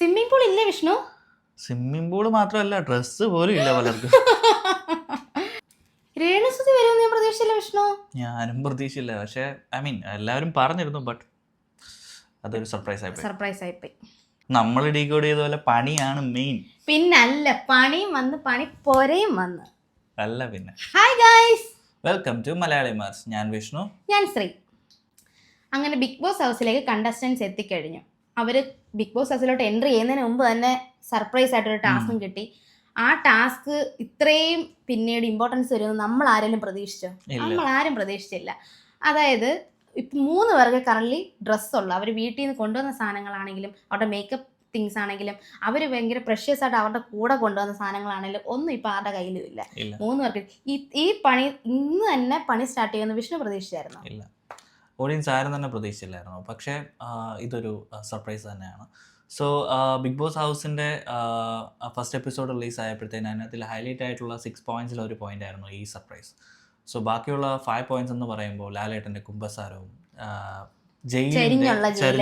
Swimming pool ഇല്ലേ Vishnu? Swimming pool മാത്രമല്ല dress പോലും ഇല്ല പലർക്കും. രേണുസുതി വരുമെന്ന് ഞാൻ പ്രതീക്ഷിച്ചില്ല വിഷ്ണു. ഞാനും പ്രതീക്ഷിച്ചില്ല. പക്ഷേ ഐ മീൻ എല്ലാവരും പറഞ്ഞിരുന്നു ബട്ട് അതൊരു സർപ്രൈസ് ആയിപ്പോയി സർപ്രൈസ് ആയിപ്പോയി നമ്മൾ ഡീകോഡ് ചെയ്ത പോലെ പണിയാണ് മെയിൻ പിന്നല്ല പണിയും വന്ന് പണി പോരയും വന്ന്. അല്ല പിന്നെ. Hi guys welcome to Malayali Mars. ഞാൻ വിഷ്ണു. ഞാൻ ശ്രീ. അങ്ങനെ ബിഗ് ബോസ് ഹൗസിലേക്ക് കണ്ടസ്റ്റൻസ് എത്തിക്കഴിഞ്ഞു. അവർ ബിഗ് ബോസ് ഹൗസിലോട്ട് എൻട്രി ചെയ്യുന്നതിന് മുമ്പ് തന്നെ സർപ്രൈസ് ആയിട്ടൊരു ടാസ്കും കിട്ടി. ആ ടാസ്ക് ഇത്രയും പിന്നീട് ഇമ്പോർട്ടൻസ് വരുമെന്ന് നമ്മൾ ആരെങ്കിലും പ്രതീക്ഷിച്ചോ? നമ്മൾ ആരും പ്രതീക്ഷിച്ചില്ല. അതായത് ഇപ്പം മൂന്ന് പേർക്ക് കറൻലി ഡ്രസ്സുള്ളു അവർ വീട്ടിൽ നിന്ന് കൊണ്ടുവന്ന സാധനങ്ങളാണെങ്കിലും അവരുടെ മേക്കപ്പ് തിങ്സ് ആണെങ്കിലും അവർ ഭയങ്കര പ്രഷ്യസ് ആയിട്ട് അവരുടെ കൂടെ കൊണ്ടുവന്ന സാധനങ്ങളാണെങ്കിലും ഒന്നും ഇപ്പം ആരുടെ കയ്യിലും ഇല്ല. മൂന്ന് പേർക്ക് ഈ ഈ പണി ഇന്ന് തന്നെ പണി സ്റ്റാർട്ട് ചെയ്യുമെന്ന് വിഷ്ണു പ്രതീക്ഷിച്ചായിരുന്നു? ഓഡിയൻസ് ആരും തന്നെ പ്രതീക്ഷിച്ചില്ലായിരുന്നു. പക്ഷേ ഇതൊരു സർപ്രൈസ് തന്നെയാണ്. സോ ബിഗ് ബോസ് ഹൗസിന്റെ ഫസ്റ്റ് എപ്പിസോഡ് റിലീസ് ആയപ്പോഴത്തേന് അതിനകത്തിൽ ഹൈലൈറ്റ് ആയിട്ടുള്ള സിക്സ് പോയിന്റ്സിൽ ഒരു പോയിന്റ് ആയിരുന്നു ഈ സർപ്രൈസ് സോ ബാക്കിയുള്ള ഫൈവ് പോയിന്റ്സ് എന്ന് പറയുമ്പോൾ ലാലേട്ടന്റെ കുംഭസാരവും ചെരിഞ്ഞുള്ള ജയിൽ.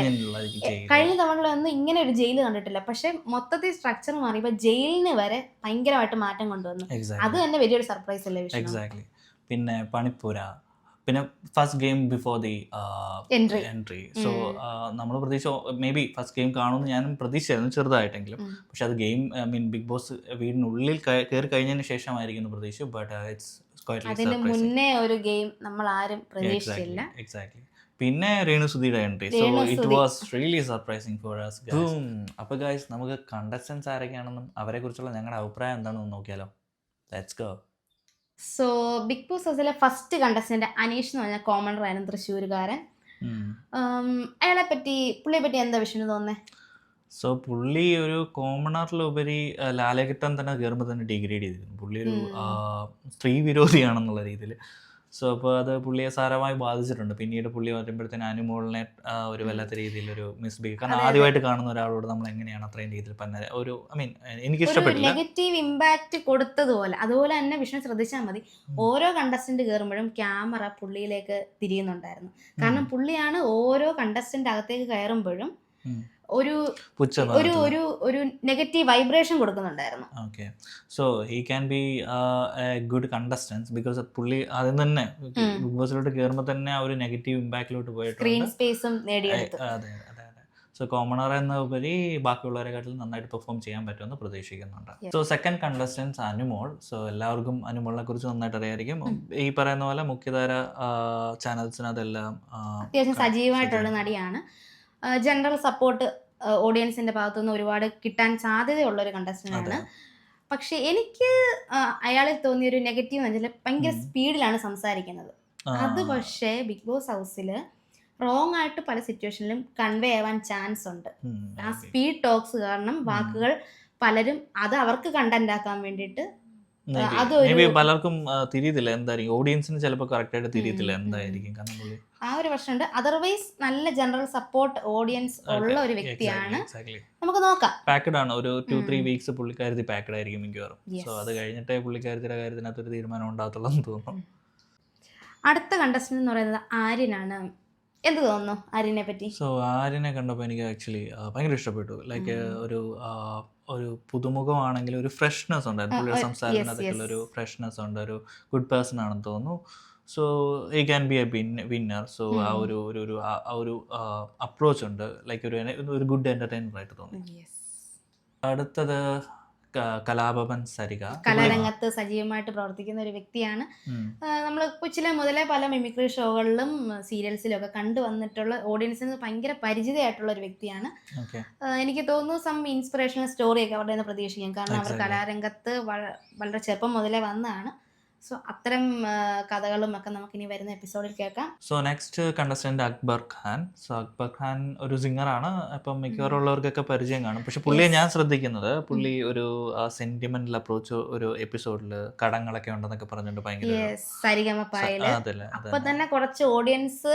കഴിഞ്ഞ തവണകളൊന്നും ഇങ്ങനെ ഒരു ജയിൽ കണ്ടിട്ടില്ല. പക്ഷെ മൊത്തത്തിൽ സ്ട്രക്ചർ മാറിയപ്പോൾ ജയിലിന് വരെ ഭയങ്കരമായിട്ട് മാറ്റം കൊണ്ടുവന്നു. അത് തന്നെ വലിയൊരു സർപ്രൈസ് അല്ലേ എക്സാക്ട്ലി പിന്നെ പണിപ്പുര പിന്നെ first game before the entry entry so നമ്മൾ പ്രതീക്ഷ മേ ബി ഫസ്റ്റ് ഗെയിം കാണുമെന്ന് ഞാനും പ്രതീക്ഷയായിരുന്നു ചെറുതായിട്ടെങ്കിലും. പക്ഷെ അത് game I mean big boss വീടിനുള്ളിൽ കയറി കഴിഞ്ഞതിന് ശേഷമായിരിക്കുന്നു പ്രതീക്ഷ ബട്ട് ഇറ്റ്സ് അതിന് മുന്നേ ഒരു ഗെയിം നമ്മൾ ആരും പ്രതീക്ഷിച്ചില്ല എക്സാക്ട്ലി പിന്നെ രേണു സുധിയുടെ entry so it was really surprising for guys. അപ്പൊ ഗൈസ് നമുക്ക് കണ്ടസ്റ്റൻസ് ആരൊക്കെയാണെന്നും അവരെ കുറിച്ചുള്ള ഞങ്ങളുടെ അഭിപ്രായം എന്താണെന്ന് നോക്കിയാലോ. Let's go so big boss ഹൗസിലെ ഫസ്റ്റ് കണ്ടസ്റ്റന്റ് അനീഷ് എന്ന് പറഞ്ഞ കോമണർ ആയിരുന്നു തൃശ്ശൂരുകാരൻ. അയാളെ പറ്റി പുള്ളിയെ പറ്റി എന്താ വിഷ്ണു തോന്നേ സോ പുള്ളി ഒരു കോമണറിലുപരി ലാലഘട്ടം തന്നെ കയറുമ്പോൾ തന്നെ ഡിഗ്രേഡ് ചെയ്തിരുന്നു പുള്ളി ഒരു സ്ത്രീ വിരോധിയാണെന്നുള്ള രീതിയിൽ സോ അപ്പോൾ അത് പുള്ളിയെ സാരമായി ബാധിച്ചിട്ടുണ്ട്. പിന്നീട് പുള്ളി വരുമ്പോഴത്തേന് അനുമോളിനെ ഒരു വല്ലാത്ത രീതിയിൽ ഒരു മിസ്ബിഹേവ് കാരണം. ആദ്യമായിട്ട് കാണുന്ന ഒരാളോട് നമ്മൾ എങ്ങനെയാണ് അത്രയും രീതിയിൽ പന്ന ഒരു ഐ മീൻ എനിക്ക് ഇഷ്ടപ്പെട്ടു ഇഷ്ടപ്പെട്ടില്ല നെഗറ്റീവ് ഇമ്പാക്റ്റ് കൊടുത്തതുപോലെ അതുപോലെ തന്നെ വിഷ്ണു ശ്രദ്ധിച്ചാൽ മതി. ഓരോ കണ്ടസ്റ്റന്റ് കയറുമ്പോഴും ക്യാമറ പുള്ളിയിലേക്ക് തിരിയുന്നുണ്ടായിരുന്നു. കാരണം പുള്ളിയാണ് ഓരോ കണ്ടസ്റ്റന്റ് അകത്തേക്ക് കയറുമ്പോഴും. ഒരു ഒരു ഒരു ഒരു negative vibration കൊടുക്കുന്നുണ്ടായിരുന്നു. Okay so he can be a good contestants because പുള്ളി അതിൽ തന്നെ. ബിഗ് ബോസിലോട്ട് കയറുമ്പോൾ തന്നെ ആ ഒരു നെഗറ്റീവ് ഇമ്പാക്റ്റിലോട്ട് സ്ക്രീൻ പോയിട്ടുണ്ട്. സ്പേസും നേടിയെടുത്തു. അതെ അതെ സോ കോമണർ എന്ന ഉപരി ബാക്കിയുള്ളവരെക്കാട്ടിലും നന്നായിട്ട് പെർഫോം ചെയ്യാൻ പറ്റുമെന്ന് പ്രതീക്ഷിക്കുന്നുണ്ട്. So second contestants Anumol. So എല്ലാവർക്കും അനുമോളിനെ കുറിച്ച് നന്നായിട്ട് അറിയായിരിക്കും. ഈ പറയുന്ന പോലെ മുഖ്യധാര ചാനൽസിനതെല്ലാം അത്യാവശ്യം സജീവമായിട്ടുള്ള നടിയാണ്. ജനറൽ സപ്പോർട്ട് ഓഡിയൻസിന്റെ ഭാഗത്തുനിന്ന് ഒരുപാട് കിട്ടാൻ സാധ്യതയുള്ള ഒരു കണ്ടസ്റ്റന്റ് ആണ്. പക്ഷെ എനിക്ക് അയാളിൽ തോന്നിയ ഒരു നെഗറ്റീവ് എന്ന് വെച്ചാൽ ഭയങ്കര സ്പീഡിലാണ് സംസാരിക്കുന്നത്. അത് പക്ഷേ ബിഗ് ബോസ് ഹൗസിൽ റോങ് ആയിട്ട് പല സിറ്റുവേഷനിലും കൺവേ ആവാൻ ചാൻസ് ഉണ്ട്. ആ സ്പീഡ് ടോക്സ് കാരണം വാക്കുകൾ പലരും അത് അവർക്ക് കണ്ടന്റ് ആക്കാൻ വേണ്ടിയിട്ട് പലർക്കും തിരിയത്തില്ല. എന്തായിരിക്കും? ഓഡിയൻസിന് ചിലപ്പോൾ കറക്റ്റ് ആയിട്ട് തിരിയത്തില്ല. എന്തായിരിക്കും? കാരണം ആ ഒരു പ്രശ്നമുണ്ട്. അതർവൈസ് നല്ല ജനറൽ സപ്പോർട്ട് ഓഡിയൻസ് ഉള്ള ഒരു വ്യക്തിയാണ്. നമുക്ക് നോക്കാം. പാക്കഡ് ആണ്. ഒരു ടു ത്രീ. വീക്സ് പുള്ളിക്കാരത്തി പാക്കഡ് ആയിരിക്കും മിക്കവാറും. സോ അത് കഴിഞ്ഞിട്ടേ പുള്ളിക്കാരത്തിയുടെ കാര്യത്തിനകത്ത് ഒരു തീരുമാനം ഉണ്ടാകത്തുള്ളൂ എന്ന് തോന്നുന്നു. അടുത്ത കണ്ടസ്റ്റന്റ് എന്ന് പറയുന്നത് ആര്യനാണ്. എന്ത് തോന്നുന്നു ആര്യനെ പറ്റി? സോ ആര്യനെ കണ്ടപ്പോൾ എനിക്ക് ആക്ച്വലി ഭയങ്കര ഇഷ്ടപ്പെട്ടു. ലൈക്ക് ഒരു ഒരു പുതുമുഖമാണെങ്കിൽ ഒരു ഫ്രഷ്നെസ് ഉണ്ട്. ആ, പുള്ളിയുടെ ഒരു- ഒരു. ഫ്രഷ്നെസ് ഉണ്ട്. ഒരു ഗുഡ് പേഴ്സൺ ആണെന്ന് തോന്നുന്നു. So he can be a winner so ആ ഒരു ഒരു ഒരു ആ ഒരു അപ്രോച്ച് ഉണ്ട്. ലൈക്ക് ഒരു ഒരു ഗുഡ് എന്റർടൈനർ ആയിട്ട് തോന്നി അടുത്തത് കലാഭവൻ സരിക കലാരംഗത്ത് സജീവമായിട്ട് പ്രവർത്തിക്കുന്ന ഒരു വ്യക്തിയാണ്. നമ്മൾ കൊച്ചിലെ മുതലേ പല മിമിക്രി ഷോകളിലും സീരിയൽസിലും ഒക്കെ കണ്ടു വന്നിട്ടുള്ള ഓഡിയൻസിന് ഭയങ്കര പരിചിതമായിട്ടുള്ള ഒരു വ്യക്തിയാണ്. എനിക്ക് തോന്നുന്നു സം ഇൻസ്പിറേഷണൽ സ്റ്റോറി ഒക്കെ അവരുടെ നിന്ന് പ്രതീക്ഷിക്കാം. കാരണം അവർ. കലാരംഗത്ത് വളരെ ചെറുപ്പം മുതലേ വന്നതാണ്. സോ അത്തരം കഥകളും ഒക്കെ നമുക്ക് ഇനി വരുന്ന എപ്പിസോഡിൽ കേൾക്കാം. So next contestant Akbar Khan. So Akbar Khan ഒരു സിംഗറാണ് അപ്പം മിക്കവാറും ഉള്ളവർക്കൊക്കെ പരിചയം കാണും. പക്ഷെ പുള്ളിയെ ഞാൻ ശ്രദ്ധിക്കുന്നത്. പുള്ളി ഒരു സെന്റിമെന്റൽ അപ്രോച്ച് ഒരു എപ്പിസോഡിൽ കടങ്ങളൊക്കെ ഉണ്ടെന്നൊക്കെ പറഞ്ഞിട്ട് ഭയങ്കര സരിഗമപ്പായൽ. അപ്പൊ തന്നെ കുറച്ച് ഓഡിയൻസ്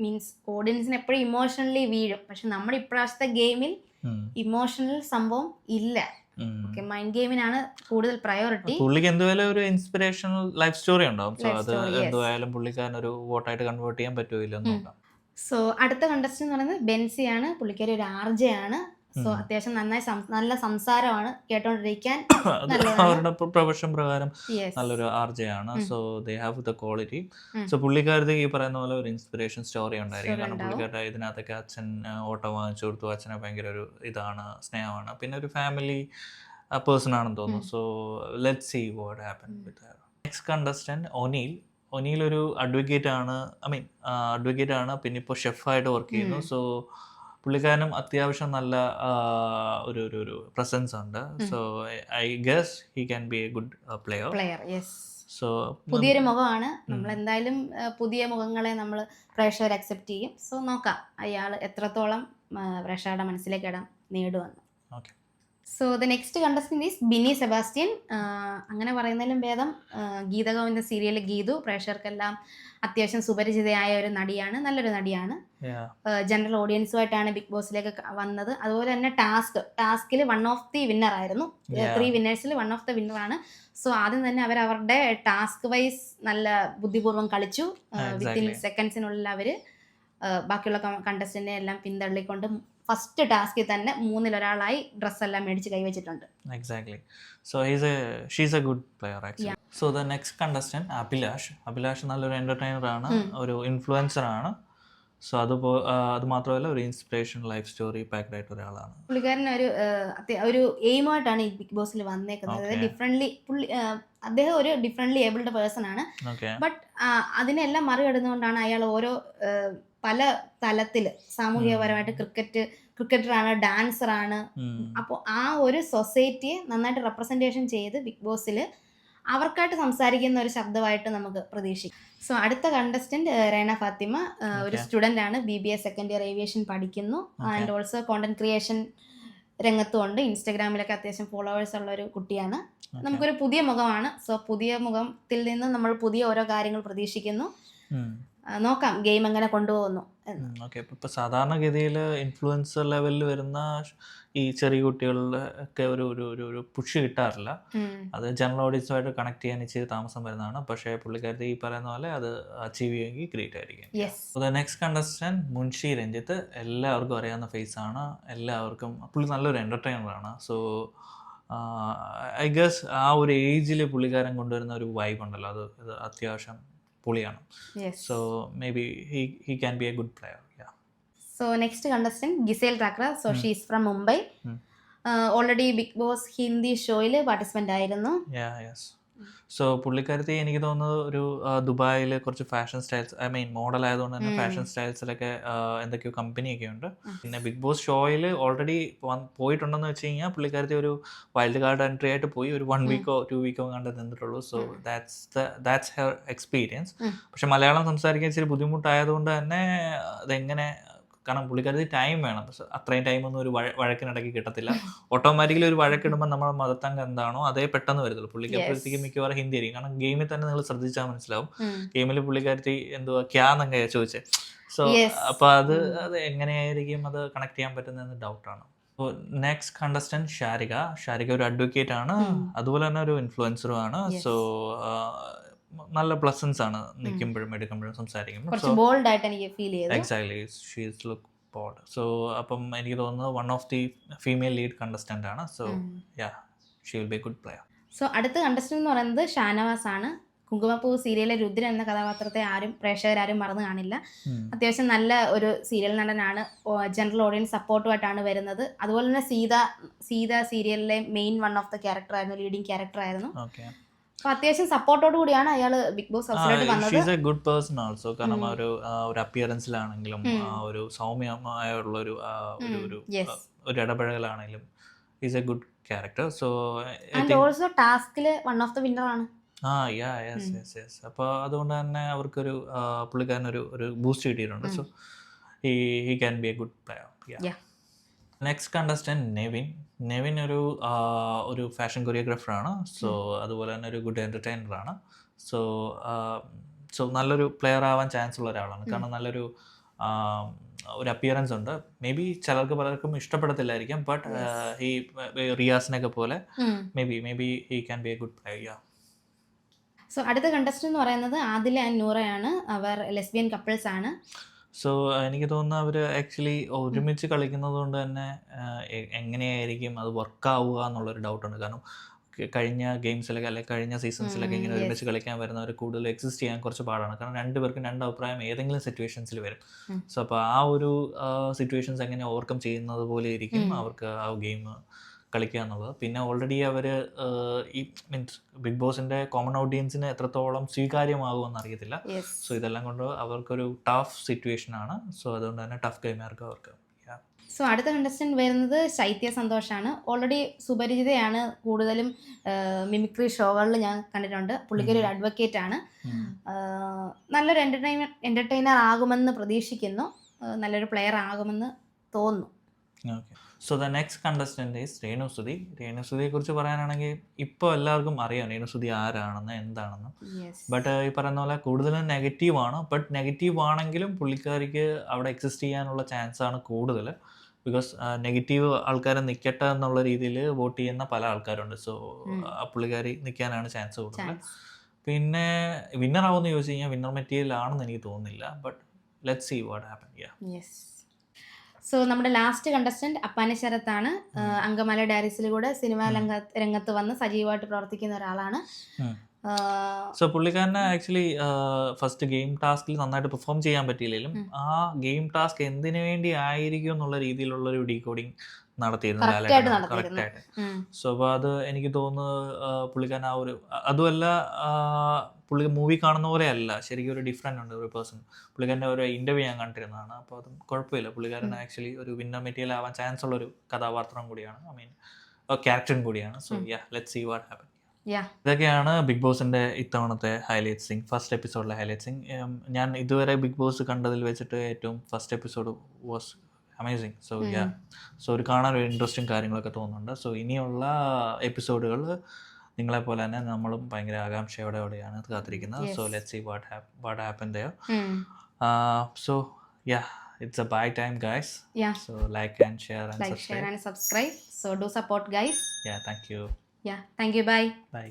മീൻസ് ഓഡിയൻസിന് എപ്പോഴും ഇമോഷണലി വീഴും. പക്ഷെ നമ്മുടെ ഇപ്രാവശ്യത്തെ ഗെയിമിൽ ഇമോഷണൽ സംഭവം ഇല്ല. ഓക്കെ മൈൻഡ് ഗെയിമിനാണ് കൂടുതൽ പ്രയോറിറ്റി പുള്ളിക്ക് എന്തുവായാലും ഒരു ഇൻസ്പിറേഷണൽ ലൈഫ് സ്റ്റോറി ഉണ്ടാവും. സോ അത്. എന്തുവായാലും പുള്ളിക്കാരൻ ഒരു വോട്ടായിട്ട് കൺവേർട്ട് ചെയ്യാൻ. നോക്കാം. സോ അടുത്ത കണ്ടസ്റ്റ് എന്ന് പറയുന്നത് ബെൻസിയാണ്. പുള്ളിക്കാരി ഒരു ആർജയാണ് സോ. അത്യാവശ്യം നന്നായി നല്ല സംസാരമാണ് കേട്ടോണ്ടിരിക്കാൻ. അവരുടെ പ്രൊഫഷൻ പ്രകാരം നല്ലൊരു ആർജെ ആണ് ഉം. So they have the quality. So പുള്ളിക്കാരത്ത് ഈ പറയുന്ന പോലെ ഒരു ഇൻസ്പിറേഷൻ സ്റ്റോറി ഉണ്ടായിരിക്കും. കാരണം. പുള്ളിക്കാരുടെ ഇതിനകത്തൊക്കെ അച്ഛൻ ഓട്ടോ വാങ്ങിച്ചു കൊടുത്തു. അച്ഛനെ ഭയങ്കര ഒരു ഇതാണ് സ്നേഹമാണ്. പിന്നെ ഒരു ഫാമിലി പേഴ്സൺ ആണെന്ന് തോന്നുന്നു. So let see what happen with next contestant O'Neal O'Neal ഒരു അഡ്വക്കേറ്റ് ആണ്. ഐ മീൻ അഡ്വക്കേറ്റ് ആണ്. പിന്നെ ഇപ്പോൾ ഷെഫായിട്ട് വർക്ക് ചെയ്യുന്നു. സോ പുള്ളിക്കാരനും അത്യാവശ്യം നല്ല ഒരു ഒരു ഒരു പ്രസൻസ് ഉണ്ട്. So I guess he can be a good player player yes so പുതിയൊരു മുഖമാണ്. നമ്മൾ എന്തായാലും പുതിയ മുഖങ്ങളെ നമ്മൾ പ്രേക്ഷകർ അക്സെപ്റ്റ് ചെയ്യും. സോ നോക്കാം അയാൾ എത്രത്തോളം പ്രേക്ഷകരുടെ മനസ്സിലേക്ക് ഇടാം നേടുവെന്ന് okay so the next contestant is Bini Sebastian അങ്ങനെ പറയുന്നതിലും ഭേദം ആ, ഗീതഗോവിന്ദ സീരിയൽ ഗീതു. പ്രേക്ഷകർക്കെല്ലാം അത്യാവശ്യം സുപരിചിതയായ ഒരു നടിയാണ് നല്ലൊരു നടിയാണ്. ജനറൽ ഓഡിയൻസുമായിട്ടാണ് ബിഗ് ബോസിലേക്ക് വന്നത്. അതുപോലെ തന്നെ ടാസ്ക് ടാസ്കിൽ വൺ ഓഫ് ദി വിന്നർ ആയിരുന്നു. ത്രീ വിന്നേഴ്സിൽ വൺ ഓഫ് ദ വിന്നർ ആണ്. സോ ആദ്യം തന്നെ അവർ അവരുടെ ടാസ്ക് വൈസ് നല്ല ബുദ്ധിപൂർവം കളിച്ചു. വിത്തിൻ. സെക്കൻഡ്സിനുള്ളിൽ അവർ ബാക്കിയുള്ള കണ്ടസ്റ്റന്റിനെ എല്ലാം പിന്തള്ളിക്കൊണ്ട് ഫസ്റ്റ് ടാസ്കിൽ തന്നെ മൂന്നിലൊരാളായി ഡ്രസ് എല്ലാം മേടിച്ച് കൈവച്ചിട്ടുണ്ട്. Exactly so is a she's a good player actually so the next contestant Abhilash Abhilash നല്ലൊരു എന്റർടൈനർ ആണ് ഒരു ഇൻഫ്ലുവൻസർ ആണ്. സോ അതുപോ അത് മാത്രമല്ല ഒരു ഇൻസ്പിറേഷൻ ലൈഫ് സ്റ്റോറി പാക്ഡ് ആയിട്ട് ഒരാളാണ്. പുള്ളിക്കാരൻ ഒരു ഒരു എയിമായിട്ടാണ് ഈ ബിഗ് ബോസിൽ വന്നേക്കുന്നത്. ഡിഫറെന്റ്ലി പുള്ളി അദ്ദേഹം ഒരു ഡിഫറെന്റ്ലി ഏബിൾഡ് പേഴ്സൺ ആണ്. ബട്ട് അതിനെല്ലാം മറികടന്നുകൊണ്ടാണ് അയാൾ ഓരോ പല തലത്തിൽ സാമൂഹികപരമായിട്ട് ക്രിക്കറ്റ് ക്രിക്കറ്ററാണ് ഡാൻസറാണ്. അപ്പോൾ ആ ഒരു സൊസൈറ്റിയെ നന്നായിട്ട് റെപ്രസെന്റേഷൻ ചെയ്ത് ബിഗ് ബോസിൽ അവർക്കായിട്ട് സംസാരിക്കുന്ന ഒരു ശബ്ദമായിട്ട് നമുക്ക് പ്രതീക്ഷിക്കാം. സോ അടുത്ത കണ്ടസ്റ്റന്റ് റേണ ഫാത്തിമ ഒരു. സ്റ്റുഡന്റ് ആണ്. B B S second year aviation പഠിക്കുന്നു. ആൻഡ് ഓൾസോ കോണ്ടന്റ് ക്രിയേഷൻ രംഗത്തുമുണ്ട് ഇൻസ്റ്റഗ്രാമിലൊക്കെ അത്യാവശ്യം ഫോളോവേഴ്സ് ഉള്ള ഒരു കുട്ടിയാണ്. നമുക്കൊരു പുതിയ മുഖമാണ്. സോ പുതിയ മുഖത്തിൽ നിന്ന് നമ്മൾ പുതിയ ഓരോ കാര്യങ്ങൾ പ്രതീക്ഷിക്കുന്നു. നോക്കാം ഗെയിം എങ്ങനെ കൊണ്ടുപോകുന്നു. ഓക്കെ സാധാരണഗതിയിൽ ഇൻഫ്ലുവൻസർ ലെവലിൽ വരുന്ന ഈ ചെറിയ കുട്ടികളുടെ ഒക്കെ ഒരു ഒരു ഒരു ഒരു പുഷ് കിട്ടാറില്ല. അത് ജനറൽ ഓഡിയൻസുമായിട്ട് കണക്ട് ചെയ്യാൻ ഇച്ചിരി താമസം വരുന്നതാണ്. പക്ഷേ പുള്ളിക്കാരത്തെ ഈ പറയുന്ന പോലെ അത് അച്ചീവ് ചെയ്യുമെങ്കിൽ ഗ്രേറ്റ് ആയിരിക്കും. Yes. Next contestant Munshi Ranjith എല്ലാവർക്കും അറിയാവുന്ന ഫേസ് ആണ്. എല്ലാവർക്കും പുള്ളി നല്ലൊരു എന്റർടൈനറാണ് സോ ഐ ഗസ് ആ ഒരു ഏജിൽ പുള്ളിക്കാരൻ കൊണ്ടുവരുന്ന ഒരു വൈബ് ഉണ്ടല്ലോ. അത് അത്യാവശ്യം പൊളിയാണ് so maybe he can be a good player so next contestant Gizele Thakral so she's from Mumbai already Bigg Boss Hindi ഷോയിൽ പാർട്ടിസിപ്പന്റ് ആയിരുന്നു. സോ പുള്ളിക്കാരത്തി എനിക്ക് തോന്നുന്നത് ഒരു ദുബായിൽ കുറച്ച് fashion styles I mean model ആയതുകൊണ്ട് തന്നെ. ഫാഷൻ സ്റ്റൈൽസിലൊക്കെ എന്തൊക്കെയോ കമ്പനിയൊക്കെ ഉണ്ട്. പിന്നെ ബിഗ് ബോസ് ഷോയിൽ ഓൾറെഡി പോയിട്ടുണ്ടെന്ന് വെച്ച് കഴിഞ്ഞാൽ പുള്ളിക്കാരത്തി ഒരു വൈൽഡ് കാർഡ് എൻട്രി ആയിട്ട് പോയി. ഒരു വൺ വീക്കോ ടു വീക്കോ കണ്ട് നിന്നിട്ടുള്ളൂ. So that's the that's her experience പക്ഷെ മലയാളം സംസാരിക്കാൻ ഇച്ചിരി ബുദ്ധിമുട്ടായതുകൊണ്ട് തന്നെ അതെങ്ങനെ കാരണം പുള്ളിക്കാരത്തി ടൈം വേണം പക്ഷെ അത്രയും ടൈമൊന്നും ഒരു വഴ വഴക്കിനിടയ്ക്ക് കിട്ടത്തില്ല ഓട്ടോമാറ്റിക്കലി ഒരു വഴക്കിടുമ്പോൾ നമ്മുടെ മതത്തങ്ക എന്താണോ അതേ പെട്ടെന്ന് വരത്തുള്ളൂ പുള്ളിക്കാരത്തേക്ക്. മിക്കവാറും ഹിന്ദി ആയിരിക്കും കാരണം ഗെയിമിൽ തന്നെ നിങ്ങൾ ശ്രദ്ധിച്ചാൽ മനസ്സിലാവും. ഗെയിമിൽ പുള്ളിക്കാരത്തി എന്തുവാ ക്യാന്നൊക്കെ ചോദിച്ചേ സോ. അപ്പൊ അത്. അത് എങ്ങനെയായിരിക്കും അത് കണക്ട് ചെയ്യാൻ പറ്റുന്നതെന്ന് ഡൗട്ടാണ് നെക്സ്റ്റ് കണ്ടസ്റ്റന്റ് ഷാരിക ഷാരിക ഒരു അഡ്വക്കേറ്റ് ആണ് അതുപോലെ തന്നെ ഒരു ഇൻഫ്ലുവൻസറും ആണ്. സോ നല്ല പ്ലസൻസ് ആണ് നിൽക്കുമ്പോഴും എടുക്കുമ്പോഴും സംസാരിക്കുമ്പോഴും. Exactly she's look bored so അപ്പം എനിക്ക് തോന്നുന്നത് one of the female lead contestant ആണ്. So yeah she will be good player so അടുത്ത കണ്ടസ്റ്റന്റ് എന്ന് പറയുന്നത് ഷാനവാസ് ആണ്. കുങ്കുമപ്പൂ സീരിയലിലെ രുദ്രൻ എന്ന കഥാപാത്രത്തെ ആരും പ്രേക്ഷകരാരും മറന്നു കാണില്ല. അത്യാവശ്യം നല്ല ഒരു സീരിയൽ നടനാണ്. ജനറൽ ഓഡിയൻസ് സപ്പോർട്ടുമായിട്ടാണ് വരുന്നത്. അതുപോലെ തന്നെ സീത സീത സീരിയലിലെ main one of the character ആയിരുന്നു ലീഡിങ് ക്യാരക്ടർ ആയിരുന്നു. അത്യാവശ്യം സപ്പോർട്ടോട് കൂടിയാണ് അയാൾ ബിഗ് ബോസ് ഹൗസിലോട്ട് വന്നത്. എ ഗുഡ് പേഴ്സൺ ആൾസോ കാരണം ഒരു ഒരു അപ്പിയറൻസിലാണെങ്കിലും ഒരു സൗമ്യമായുള്ള ഒരു ഒരു ഒരു ഇടപഴകലാണെങ്കിലും is a good character so and also ടാസ്കിൽ വൺ ഓഫ് ദ വിന്നർ ആണ്. ആ യാ യെസ്. യെസ് യെസ് അപ്പോൾ അതുകൊണ്ട് തന്നെ അവർക്കൊരു ആ, പുള്ളിക്കാരൻ ഒരു ഒരു ബൂസ്റ്റ് കിട്ടിയിട്ടുണ്ട്. So he he can be a good player Yeah. Next contestant Nevin Nevin ഒരു ഒരു ഫാഷൻ കൊറിയോഗ്രാഫറാണ് സോ അതുപോലെ തന്നെ ഒരു ഗുഡ് എന്റർടൈനർ ആണ്. സോ സോ നല്ലൊരു പ്ലെയർ ആവാൻ ചാൻസ് ഉള്ള ഒരാളാണ്. കാരണം നല്ലൊരു ഒരു അപ്പിയറൻസ് ഉണ്ട്. മേ ബി ചിലർക്ക് പലർക്കും ഇഷ്ടപ്പെടത്തില്ലായിരിക്കും ബട്ട്. ഈ റിയാസിനൊക്കെ പോലെ maybe maybe he can be a good player so അടുത്ത കണ്ടസ്റ്റന്റ് എന്ന് പറയുന്നത് ആദില ആൻഡ് നൂറയാണ്. അവർ ലെസ്ബിയൻ കപ്പിൾസ് ആണ്. സോ എനിക്ക് തോന്നുന്നു അവർ ആക്ച്വലി ഒരുമിച്ച് കളിക്കുന്നത് കൊണ്ട് തന്നെ എങ്ങനെയായിരിക്കും അത് വർക്കാവുക എന്നുള്ളൊരു ഡൗട്ടുണ്ട് കാരണം കഴിഞ്ഞ ഗെയിംസിലൊക്കെ അല്ലെങ്കിൽ കഴിഞ്ഞ സീസൺസിലൊക്കെ ഇങ്ങനെ ഒരുമിച്ച് കളിക്കാൻ വരുന്നവർ കൂടുതൽ എക്സിസ്റ്റ് ചെയ്യാൻ കുറച്ച് പാടാണ്. കാരണം രണ്ടുപേർക്കും രണ്ട് അഭിപ്രായം ഏതെങ്കിലും സിറ്റുവേഷൻസിൽ വരും. സോ അപ്പോൾ ആ ഒരു സിറ്റുവേഷൻസ് എങ്ങനെ ഓവർകം ചെയ്യുന്നത് പോലെ ഇരിക്കും അവർക്ക് ആ ഗെയിം കളിക്കുക എന്നുള്ളത് പിന്നെ ഓൾറെഡി അവർ ഈ മീൻസ് ബിഗ് ബോസിന്റെ കോമൺ ഓഡിയൻസിന് എത്രത്തോളം സ്വീകാര്യമാകുമെന്ന് അറിയത്തില്ല സോ ഇതെല്ലാം കൊണ്ട് അവർക്കൊരു ടഫ് സിറ്റുവേഷൻ ആണ്. സോ അതുകൊണ്ട് തന്നെ ടഫ് ഗെയിമാർക്ക് അവർക്ക്. സോ അടുത്ത കണ്ടസ്റ്റന്റ് വരുന്നത് ശൈത്യ സന്തോഷാണ്. ഓൾറെഡി സുപരിചിതയാണ്. കൂടുതലും മിമിക്രി ഷോകളിൽ ഞാൻ കണ്ടിട്ടുണ്ട്. പുള്ളിക്കൊരു ഒരു അഡ്വക്കേറ്റ് ആണ് നല്ലൊരു എന്റർടൈൻ എന്റർടൈനർ ആകുമെന്ന് പ്രതീക്ഷിക്കുന്നു. നല്ലൊരു പ്ലെയർ ആകുമെന്ന് തോന്നുന്നു. So the next contestant is Renusuthi രേണുസുതിയെ കുറിച്ച് പറയാനാണെങ്കിൽ ഇപ്പോൾ എല്ലാവർക്കും അറിയാം രേണുസുതി ആരാണെന്ന് എന്താണെന്ന്. ബട്ട് ഈ പറയുന്ന പോലെ കൂടുതലും നെഗറ്റീവ് ആണ്. ബട്ട് നെഗറ്റീവ് ആണെങ്കിലും പുള്ളിക്കാരിക്ക് അവിടെ എക്സിസ്റ്റ് ചെയ്യാനുള്ള ചാൻസ് ആണ് കൂടുതൽ. ബിക്കോസ് നെഗറ്റീവ് ആൾക്കാരെ നിൽക്കട്ടെ എന്നുള്ള രീതിയിൽ വോട്ട് ചെയ്യുന്ന പല ആൾക്കാരുണ്ട്. സോ. ആ പുള്ളിക്കാരി നിൽക്കാനാണ് ചാൻസ് കൂടുതൽ. പിന്നെ വിന്നർ ആവുമെന്ന് ചോദിച്ചു കഴിഞ്ഞാൽ വിന്നർ മെറ്റീരിയൽ ആണെന്ന് എനിക്ക് തോന്നുന്നില്ല. But let see what happen yeah so നമ്മുടെ ലാസ്റ്റ് കണ്ടസ്റ്റന്റ് അപ്പാനി ശരത്താണ്. അങ്കമാല ഡയറീസിൽ കൂടെ സിനിമാ രംഗത്ത് വന്ന് സജീവമായിട്ട് പ്രവർത്തിക്കുന്ന ഒരാളാണ്. സോ പുള്ളിക്കാരന് ആക്ച്വലി ഫസ്റ്റ് ഗെയിം ടാസ്കിൽ നന്നായിട്ട് പെർഫോം ചെയ്യാൻ പറ്റിയില്ലെങ്കിലും ആ ഗെയിം ടാസ്ക് എന്തിനു വേണ്ടി ആയിരിക്കും എന്നുള്ള രീതിയിലുള്ള ഒരു ഡീകോഡിങ് നടത്തിയിരുന്നു കറക്റ്റായിട്ട് ലാലേട്ടൻ. സോ അപ്പോൾ അത് എനിക്ക് തോന്നുന്നു ആ, പുള്ളിക്കാരൻ ആ ഒരു അതുമല്ല പുള്ളി മൂവി കാണുന്ന പോലെ അല്ല. ശരിക്കും ഒരു ഡിഫറെന്റ് ഉണ്ട് ഒരു പേഴ്സൺ പുള്ളിക്കാരന്റെ ഒരു ഇന്റർവ്യൂ ഞാൻ കണ്ടിരുന്നതാണ്. അപ്പോൾ അതും കുഴപ്പമില്ല. പുള്ളിക്കാരൻ ആക്ച്വലി ഒരു വിന്നർ മെറ്റീരിയൽ ആവാൻ ചാൻസ് ഉള്ള ഒരു കഥാപാത്രം കൂടിയാണ്. ഐ മീൻ ക്യാരക്ടറും കൂടിയാണ്. So yeah let see what happen. ഇതൊക്കെയാണ് ബിഗ് ബോസിന്റെ ഇത്തവണത്തെ ഹൈലൈറ്റ് സിംഗ് ഫസ്റ്റ് എപ്പിസോഡിലെ ഹൈലൈറ്റ് സിംഗ് ഞാൻ ഇതുവരെ ബിഗ് ബോസ് കണ്ടതിൽ വെച്ചിട്ട് ഏറ്റവും first episode was amazing so yeah so ഒരു കാണാൻ ഒരു ഇൻട്രസ്റ്റിംഗ് കാര്യങ്ങളൊക്കെ തോന്നുന്നുണ്ട്. സോ ഇനിയുള്ള എപ്പിസോഡുകൾ നിങ്ങളെ പോലെ തന്നെ നമ്മളും ഭയങ്കര ആകാംക്ഷയോടെയാണ് കാത്തിരിക്കുന്നത്. So let see what what happen ദയോ so yeah it's a bye time guys so like and share and subscribe so do support guys yeah thank you yeah thank you bye bye